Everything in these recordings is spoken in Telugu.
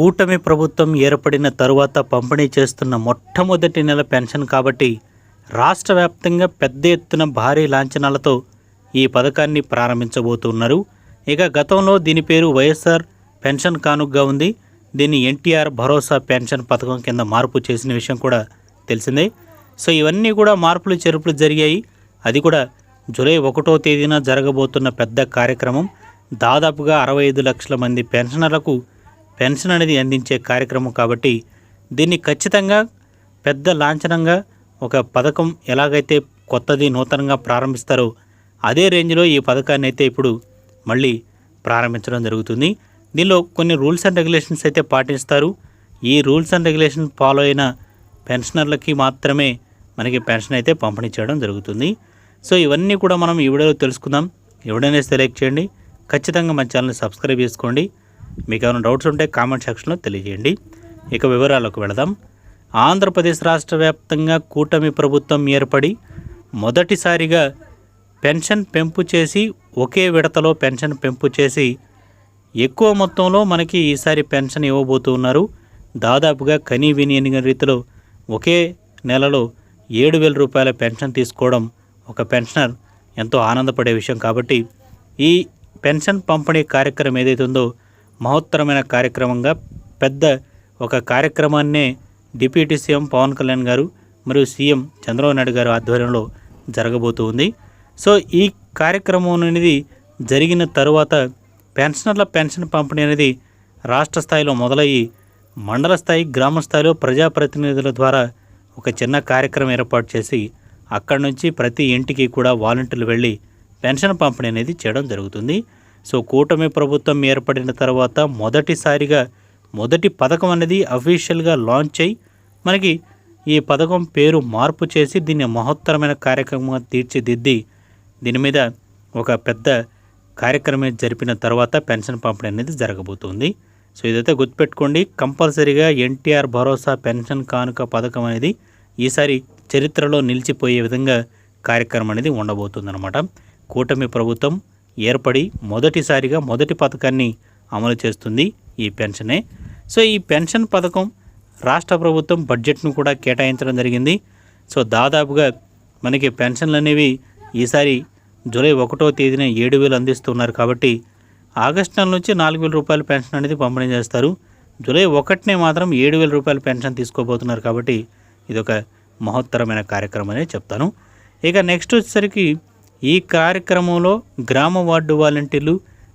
కూటమి ప్రభుత్వం ఏర్పడిన తరువాత పంపిణీ చేస్తున్న మొట్టమొదటి నెల పెన్షన్ కాబట్టి రాష్ట్ర వ్యాప్తంగా పెద్ద ఎత్తున భారీ లాంఛనాలతో ఈ పథకాన్ని ప్రారంభించబోతున్నారు. ఇక గతంలో దీని పేరు వైఎస్ఆర్ పెన్షన్ కానుగ్గా ఉంది. దీన్ని ఎన్టీఆర్ భరోసా పెన్షన్ పథకం కింద మార్పు చేసిన విషయం కూడా తెలిసిందే. సో ఇవన్నీ కూడా మార్పులు చేర్పులు జరిగాయి. అది కూడా జూలై ఒకటో తేదీన జరగబోతున్న పెద్ద కార్యక్రమం. దాదాపుగా అరవై ఐదు లక్షల మంది పెన్షనర్లకు పెన్షన్ అనేది అందించే కార్యక్రమం కాబట్టి దీన్ని ఖచ్చితంగా పెద్ద లాంఛనంగా ఒక పథకం ఎలాగైతే కొత్తది నూతనంగా ప్రారంభిస్తారో అదే రేంజ్లో ఈ పథకాన్ని అయితే ఇప్పుడు మళ్ళీ ప్రారంభించడం జరుగుతుంది. దీనిలో కొన్ని రూల్స్ అండ్ రెగ్యులేషన్స్ అయితే పాటిస్తారు. ఈ రూల్స్ అండ్ రెగ్యులేషన్ ఫాలో అయిన పెన్షనర్లకి మాత్రమే మనకి పెన్షన్ అయితే పంపిణీ చేయడం జరుగుతుంది. సో ఇవన్నీ కూడా మనం ఈ వీడియోలో తెలుసుకుందాం. ఎవడైనా సెలెక్ట్ చేయండి. ఖచ్చితంగా మన ఛానల్ని సబ్స్క్రైబ్ చేసుకోండి. మీకు ఏమైనా డౌట్స్ ఉంటే కామెంట్ సెక్షన్లో తెలియజేయండి. ఇక వివరాలకు వెళదాం. ఆంధ్రప్రదేశ్ రాష్ట్ర వ్యాప్తంగా కూటమి ప్రభుత్వం ఏర్పడి మొదటిసారిగా పెన్షన్ పెంపు చేసి ఒకే విడతలో పెన్షన్ పెంపు చేసి ఎక్కువ మొత్తంలో మనకి ఈసారి పెన్షన్ ఇవ్వబోతూ ఉన్నారు. దాదాపుగా కనీ విని రీతిలో ఒకే నెలలో ఏడు వేల రూపాయల పెన్షన్ తీసుకోవడం ఒక పెన్షనర్ ఎంతో ఆనందపడే విషయం. కాబట్టి ఈ పెన్షన్ పంపిణీ కార్యక్రమం ఏదైతే ఉందో మహోత్తరమైన కార్యక్రమంగా పెద్ద ఒక కార్యక్రమాన్నే డిప్యూటీ సీఎం పవన్ కళ్యాణ్ గారు మరియు సీఎం చంద్రబాబు నాయుడు గారు ఆధ్వర్యంలో జరగబోతూ ఉంది. సో ఈ కార్యక్రమం అనేది జరిగిన తరువాత పెన్షనర్ల పెన్షన్ పంపిణీ అనేది రాష్ట్ర స్థాయిలో మొదలయ్యి మండల స్థాయి గ్రామ స్థాయిలో ప్రజాప్రతినిధుల ద్వారా ఒక చిన్న కార్యక్రమం ఏర్పాటు చేసి అక్కడి నుంచి ప్రతి ఇంటికి కూడా వాలంటీర్లు వెళ్ళి పెన్షన్ పంపిణీ అనేది చేయడం జరుగుతుంది. సో కూటమి ప్రభుత్వం ఏర్పడిన తర్వాత మొదటిసారిగా మొదటి పథకం అనేది అఫీషియల్గా లాంచ్ అయ్యి మనకి ఈ పథకం పేరు మార్పు చేసి దీన్ని మహోత్తరమైన కార్యక్రమంగా తీర్చిదిద్ది. దీని మీద ఒక పెద్ద కార్యక్రమం జరిపిన తర్వాత పెన్షన్ పంపిణీ అనేది జరగబోతుంది. సో ఇదైతే గుర్తుపెట్టుకోండి కంపల్సరీగా ఎన్టీఆర్ భరోసా పెన్షన్ కానుక పథకం అనేది ఈసారి చరిత్రలో నిలిచిపోయే విధంగా కార్యక్రమం అనేది ఉండబోతుందన్నమాట. కూటమి ప్రభుత్వం ఏర్పడి మొదటిసారిగా మొదటి పథకాన్ని అమలు చేస్తుంది ఈ పెన్షనే. సో ఈ పెన్షన్ పథకం రాష్ట్ర ప్రభుత్వం బడ్జెట్ను కూడా కేటాయించడం జరిగింది. సో దాదాపుగా మనకి పెన్షన్లు అనేవి ఈసారి జూలై ఒకటో తేదీన ఏడు వేలు అందిస్తున్నారు కాబట్టి ఆగస్టు నెల నుంచి నాలుగు వేల రూపాయల పెన్షన్ అనేది పంపిణీ చేస్తారు. జూలై ఒకటినే మాత్రం ఏడు వేల రూపాయల పెన్షన్ తీసుకోబోతున్నారు కాబట్టి ఇది ఒక మహోత్తరమైన కార్యక్రమం అనే చెప్తాను. ఇక నెక్స్ట్ వచ్చేసరికి ఈ కార్యక్రమంలో గ్రామ వార్డు వాలంటీర్లు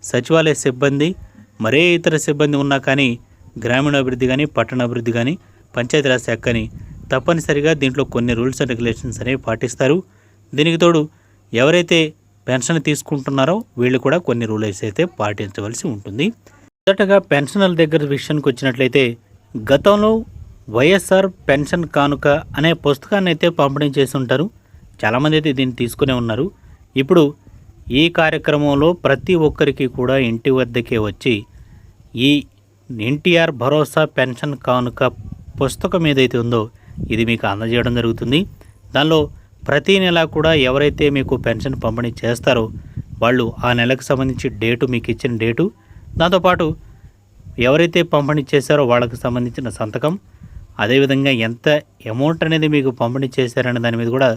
సచివాలయ సిబ్బంది మరే ఇతర సిబ్బంది ఉన్నా కానీ గ్రామీణాభివృద్ధి కానీ పట్టణాభివృద్ధి కానీ పంచాయతీరాజ్ శాఖ కానీ తప్పనిసరిగా దీంట్లో కొన్ని రూల్స్ అండ్ రెగ్యులేషన్స్ అనేవి పాటిస్తారు. దీనికి తోడు ఎవరైతే పెన్షన్ తీసుకుంటున్నారో వీళ్ళు కూడా కొన్ని రూల్స్ అయితే పాటించవలసి ఉంటుంది. మొదటగా పెన్షనర్ల దగ్గర విషయానికి వచ్చినట్లయితే గతంలో వైఎస్ఆర్ పెన్షన్ కానుక అనే పుస్తకాన్ని అయితే పంపిణీ చేసి ఉంటారు. చాలామంది అయితే దీన్ని తీసుకునే ఉన్నారు. ఇప్పుడు ఈ కార్యక్రమంలో ప్రతి ఒక్కరికి కూడా ఇంటి వద్దకే వచ్చి ఈ ఎన్టీఆర్ భరోసా పెన్షన్ కానుక పుస్తకం ఏదైతే ఉందో ఇది మీకు అందజేయడం జరుగుతుంది. దానిలో ప్రతి నెల కూడా ఎవరైతే మీకు పెన్షన్ పంపిణీ చేస్తారో వాళ్ళు ఆ నెలకు సంబంధించి డేటు మీకు ఇచ్చిన డేటు దాంతోపాటు ఎవరైతే పంపిణీ చేశారో వాళ్ళకి సంబంధించిన సంతకం అదేవిధంగా ఎంత అమౌంట్ అనేది మీకు పంపిణీ చేశారనే దాని మీద కూడా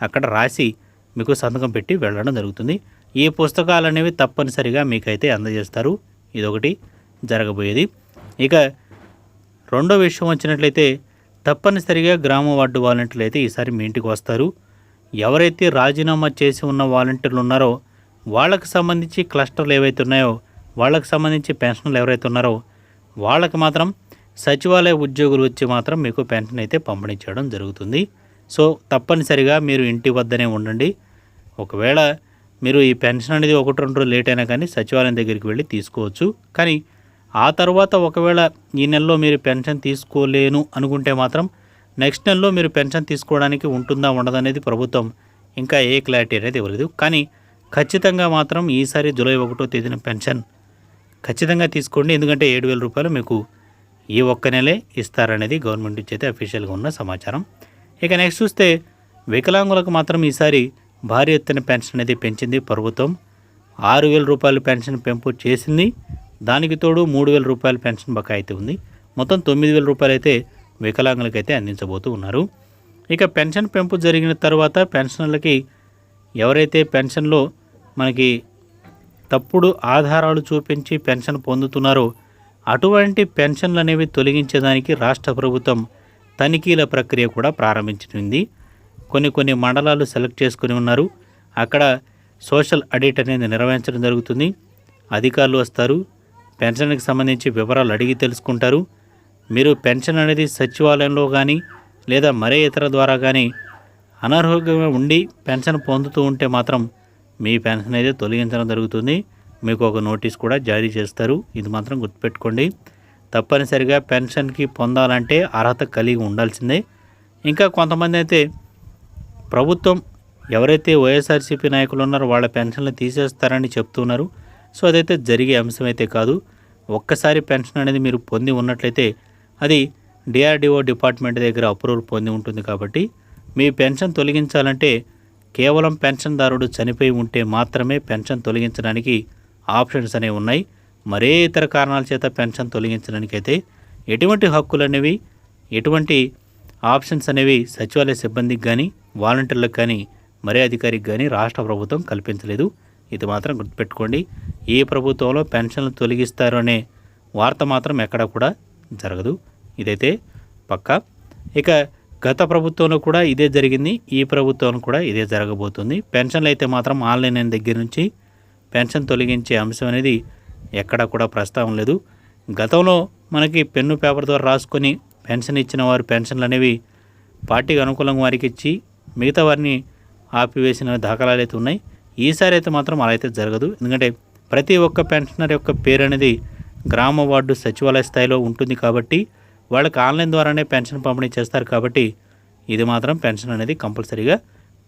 అక్కడ రాసి మీకు సంతకం పెట్టి వెళ్ళడం జరుగుతుంది. ఈ పుస్తకాలు అనేవి తప్పనిసరిగా మీకైతే అందజేస్తారు. ఇదొకటి జరగబోయేది. ఇక రెండో విషయం వచ్చినట్లయితే తప్పనిసరిగా గ్రామ వార్డు వాలంటీర్లు అయితే ఈసారి మీ ఇంటికి వస్తారు. ఎవరైతే రాజీనామా చేసి ఉన్న వాలంటీర్లు ఉన్నారో వాళ్ళకి సంబంధించి క్లస్టర్లు ఏవైతే ఉన్నాయో వాళ్ళకి సంబంధించి పెన్షన్లు ఎవరైతే ఉన్నారో వాళ్ళకి మాత్రం సచివాలయ ఉద్యోగులు వచ్చి మాత్రం మీకు పెన్షన్ అయితే పంపిణీ చేయడం జరుగుతుంది. సో తప్పనిసరిగా మీరు ఇంటి వద్దనే ఉండండి. ఒకవేళ మీరు ఈ పెన్షన్ అనేది ఒకటి రెండు రోజులు లేట్ అయినా కానీ సచివాలయం దగ్గరికి వెళ్ళి తీసుకోవచ్చు. కానీ ఆ తర్వాత ఒకవేళ ఈ నెలలో మీరు పెన్షన్ తీసుకోలేను అనుకుంటే మాత్రం నెక్స్ట్ నెలలో మీరు పెన్షన్ తీసుకోవడానికి ఉంటుందా ఉండదనేది ప్రభుత్వం ఇంకా ఏ క్లారిటీ అనేది ఇవ్వలేదు. కానీ ఖచ్చితంగా మాత్రం ఈసారి జూలై ఒకటో తేదీన పెన్షన్ ఖచ్చితంగా తీసుకోండి. ఎందుకంటే ఏడు వేల రూపాయలు మీకు ఈ ఒక్క నెలే ఇస్తారనేది గవర్నమెంట్ నుంచి అయితే అఫీషియల్గా ఉన్న సమాచారం. ఇక నెక్స్ట్ చూస్తే వికలాంగులకు మాత్రం ఈసారి భారీ ఎత్తున పెన్షన్ అనేది పెంచింది ప్రభుత్వం. ఆరు వేల రూపాయలు పెన్షన్ పెంపు చేసింది. దానికి తోడు మూడు వేల రూపాయల పెన్షన్ బకాయి అయితే ఉంది. మొత్తం తొమ్మిది వేల రూపాయలు అయితే వికలాంగులకైతే అందించబోతూ ఉన్నారు. ఇక పెన్షన్ పెంపు జరిగిన తర్వాత పెన్షనర్లకి ఎవరైతే పెన్షన్లో మనకి తప్పుడు ఆధారాలు చూపించి పెన్షన్ పొందుతున్నారో అటువంటి పెన్షన్లు అనేవి తొలగించేదానికి రాష్ట్ర ప్రభుత్వం తనిఖీల ప్రక్రియ కూడా ప్రారంభించింది కొన్ని కొన్ని మండలాలు సెలెక్ట్ చేసుకుని ఉన్నారు. అక్కడ సోషల్ ఆడిట్ అనేది నిర్వహించడం జరుగుతుంది. అధికారులు వస్తారు. పెన్షన్కి సంబంధించి వివరాలు అడిగి తెలుసుకుంటారు. మీరు పెన్షన్ అనేది సచివాలయంలో కానీ లేదా మరే ఇతర ద్వారా కానీ అనారోగ్యంగా ఉండి పెన్షన్ పొందుతూ ఉంటే మాత్రం మీ పెన్షన్ అయితే తొలగించడం జరుగుతుంది. మీకు ఒక నోటీస్ కూడా జారీ చేస్తారు. ఇది మాత్రం గుర్తుపెట్టుకోండి. తప్పనిసరిగా పెన్షన్కి పొందాలంటే అర్హత కలిగి ఉండాల్సిందే. ఇంకా కొంతమంది అయితే ప్రభుత్వం ఎవరైతే వైఎస్ఆర్సీపీ నాయకులు ఉన్నారో వాళ్ళ పెన్షన్లు తీసేస్తారని చెప్తున్నారు. సో అదైతే జరిగే అంశం అయితే కాదు. ఒక్కసారి పెన్షన్ అనేది మీరు పొంది ఉన్నట్లయితే అది డిఆర్డిఓ డిపార్ట్మెంట్ దగ్గర అప్రూవల్ పొంది ఉంటుంది కాబట్టి మీ పెన్షన్ తొలగించాలంటే కేవలం పెన్షన్దారుడు చనిపోయి ఉంటే మాత్రమే పెన్షన్ తొలగించడానికి ఆప్షన్స్ అనేవి ఉన్నాయి. మరే ఇతర కారణాల చేత పెన్షన్ తొలగించడానికి అయితే ఎటువంటి హక్కులు అనేవి ఎటువంటి ఆప్షన్స్ అనేవి సచివాలయ సిబ్బందికి కానీ వాలంటీర్లకు కానీ మరే అధికారికి కానీ రాష్ట్ర ప్రభుత్వం కల్పించలేదు. ఇది మాత్రం గుర్తుపెట్టుకోండి. ఏ ప్రభుత్వంలో పెన్షన్లు తొలగిస్తారు అనే వార్త మాత్రం ఎక్కడ కూడా జరగదు. ఇదైతే పక్కా. ఇక గత ప్రభుత్వంలో కూడా ఇదే జరిగింది. ఈ ప్రభుత్వంలో కూడా ఇదే జరగబోతుంది. పెన్షన్లు అయితే మాత్రం ఆన్లైన్ దగ్గర నుంచి పెన్షన్ తొలగించే అంశం అనేది ఎక్కడా కూడా ప్రస్తావం లేదు. గతంలో మనకి పెన్ను పేపర్ ద్వారా రాసుకొని పెన్షన్ ఇచ్చిన వారు పెన్షన్లు అనేవి పార్టీకి అనుకూలంగా వారికి ఇచ్చి మిగతా వారిని ఆపివేసిన దాఖలాలు అయితే ఉన్నాయి. ఈసారి అయితే మాత్రం అలా అయితే జరగదు. ఎందుకంటే ప్రతి ఒక్క పెన్షనర్ యొక్క పేరు అనేది గ్రామ వార్డు సచివాలయ స్థాయిలో ఉంటుంది కాబట్టి వాళ్ళకి ఆన్లైన్ ద్వారానే పెన్షన్ పంపిణీ చేస్తారు కాబట్టి ఇది మాత్రం పెన్షన్ అనేది కంపల్సరీగా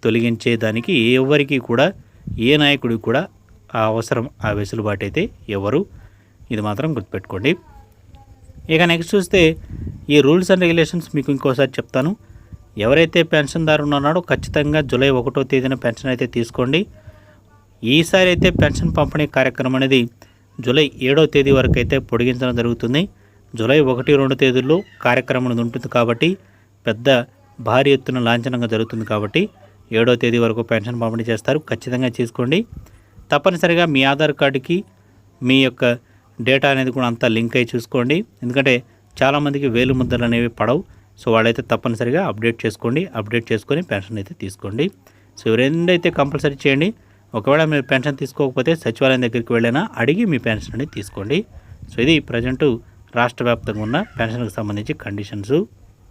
తొలగించేదానికి ఎవరికి కూడా ఏ నాయకుడికి కూడా అవసరం ఆ వెసులుబాటు అయితే ఎవరు? ఇది మాత్రం గుర్తుపెట్టుకోండి. ఇక నెక్స్ట్ చూస్తే ఈ రూల్స్ అండ్ రెగ్యులేషన్స్ మీకు ఇంకోసారి చెప్తాను. ఎవరైతే పెన్షన్దారు ఉన్నాడో ఖచ్చితంగా జూలై ఒకటో తేదీన పెన్షన్ అయితే తీసుకోండి. ఈసారి అయితే పెన్షన్ పంపిణీ కార్యక్రమం అనేది జూలై ఏడో తేదీ వరకు అయితే పొడిగించడం జరుగుతుంది. జూలై ఒకటి రెండు తేదీల్లో కార్యక్రమం అనేది ఉంటుంది కాబట్టి పెద్ద భారీ ఎత్తున లాంఛనంగా జరుగుతుంది కాబట్టి ఏడో తేదీ వరకు పెన్షన్ పంపిణీ చేస్తారు. ఖచ్చితంగా చేసుకోండి. తప్పనిసరిగా మీ ఆధార్ కార్డుకి మీ యొక్క డేటా అనేది కూడా అంతా లింక్ అయి చూసుకోండి. ఎందుకంటే చాలామందికి వేలు ముద్దలు అనేవి పడవు. సో వాళ్ళైతే తప్పనిసరిగా అప్డేట్ చేసుకోండి. అప్డేట్ చేసుకొని పెన్షన్ అయితే తీసుకోండి. సో రెండైతే కంపల్సరీ చేయండి. ఒకవేళ మీరు పెన్షన్ తీసుకోకపోతే సచివాలయం దగ్గరికి వెళ్ళినా అడిగి మీ పెన్షన్ అనేది తీసుకోండి. సో ఇది ప్రజెంటు రాష్ట్ర వ్యాప్తంగా ఉన్న పెన్షన్కి సంబంధించి కండిషన్స్.